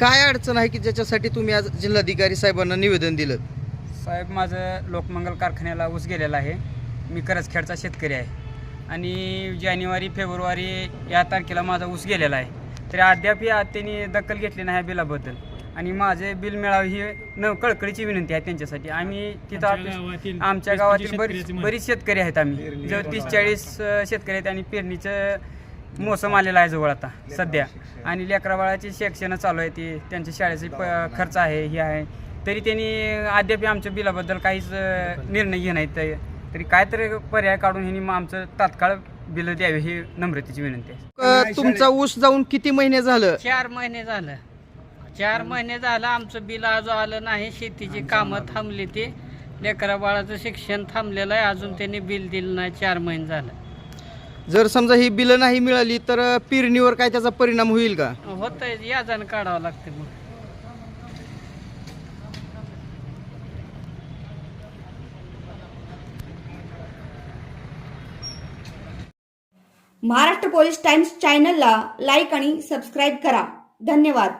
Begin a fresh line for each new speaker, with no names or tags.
काय अडचण आहे की ज्याच्यासाठी तुम्ही आज जिल्हाधिकारी साहेबांना निवेदन दिलं?
साहेब माझं लोकमंगल कारखान्याला ऊस गेलेला आहे. मी करजखेडचा शेतकरी आहे. आणि जानेवारी फेब्रुवारी या तारखेला माझा ऊस गेलेला आहे. तरी अद्याप या त्यांनी दखल घेतली नाही या बिलाबद्दल. आणि माझे बिल मिळावे ही न कळकळीची विनंती आहे त्यांच्यासाठी. आम्ही तिथं
आमच्या
आपल्या-
गावातील
आमच्या बरीच बरीच शेतकरी आहेत आम्ही. जवळ तीस चाळीस शेतकरी आहेत आणि पेरणीचं मोसम आलेला आहे जवळ आता सध्या. आणि लेकरा बाळाची शिक्षणं चालू आहे ती त्यांच्या शाळेचे प- खर्च आहे हे आहे. तरी त्यांनी अद्याप आमच्या बिलाबद्दल काहीच अं, निर्णय घे नाहीत तरी काय तरी पर्याय काढून ह्यांनी मग आमचं तात्काळ बिल द्यावे ही नम्रतेची विनंती आहे.
अं, तुमचा ऊस जाऊन किती महिने झालं?
चार महिने झालं. चार महिने झालं आमचं बिल अजून आलं नाही शेतीची कामं थांबली ती. लेकरा बाळाचं शिक्षण थांबलेलं आहे अजून त्यांनी बिल दिलं नाही चार महिने झालं.
जर समजा ही बिलं नाही मिळाली तर पेरणीवर काय त्याचा परिणाम होईल का?
होतंय याजानं काढावं लागते मग.
महाराष्ट्र पोलीस टाइम्स चॅनलला लाईक आणि सबस्क्राईब करा. धन्यवाद.